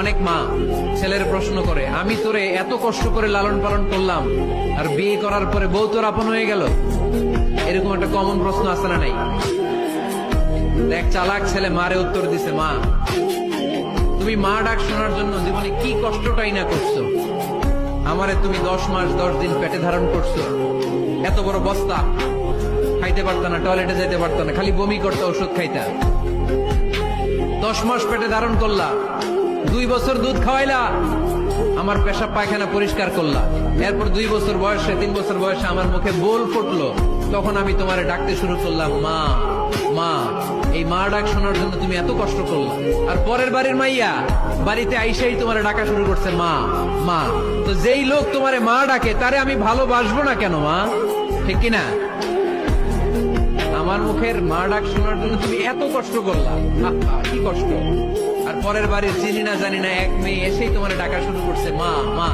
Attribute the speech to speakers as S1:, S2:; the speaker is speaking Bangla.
S1: অনেক মা ছেলের প্রশ্ন করে, আমি তোরে এত কষ্ট করে লালন পালন করলাম, আর বিয়ে করার পরে বউ তোর আপন হয়ে গেল? এরকম একটা কমন প্রশ্ন আছে না নাই? এক চালাক ছেলে মারে উত্তর দিছে, মা, তুমি মা ডাক শোনার জন্য জীবনে কি কষ্টটাই না করছ? আমারে তুমি দশ মাস, দশ দিন পেটে ধারণ করছ। এত বড় বস্তা, খাইতে পারত না, টয়লেটে যেতে পারত না, খালি বমি করতে, ওষুধ খাইতা। দশ মাস পেটে ধারণ করলা দুই বছর দুধ খাওয়াইলা, আমার পেশাব পায়খানা পরিষ্কার করলা। এরপর দুই বছর বয়সে, তিন বছর বয়সে আমার মুখে বোল ফুটলো। তখন আমি তোমারে ডাকতে শুরু করলাম, মা মা, এই মা ডাক শোনার জন্য তুমি এত কষ্ট করলা। আর পরের বাড়ির মাইয়া, বাড়িতে আইসাই তোমারে ডাকা শুরু করছে, মা মা, তো যেই লোক তোমারে মা ডাকে, তারে আমি ভালোবাসবো না কেন, মা? ঠিক কিনা আমার মুখের মা ডাক শোনার জন্য তুমি এত কষ্ট করলা। কি কষ্ট। আর পরের বাড়ির চিনি না জানি না, এক মেয়ে এসেই তোমার ডাকা শুরু করছে। মা মা।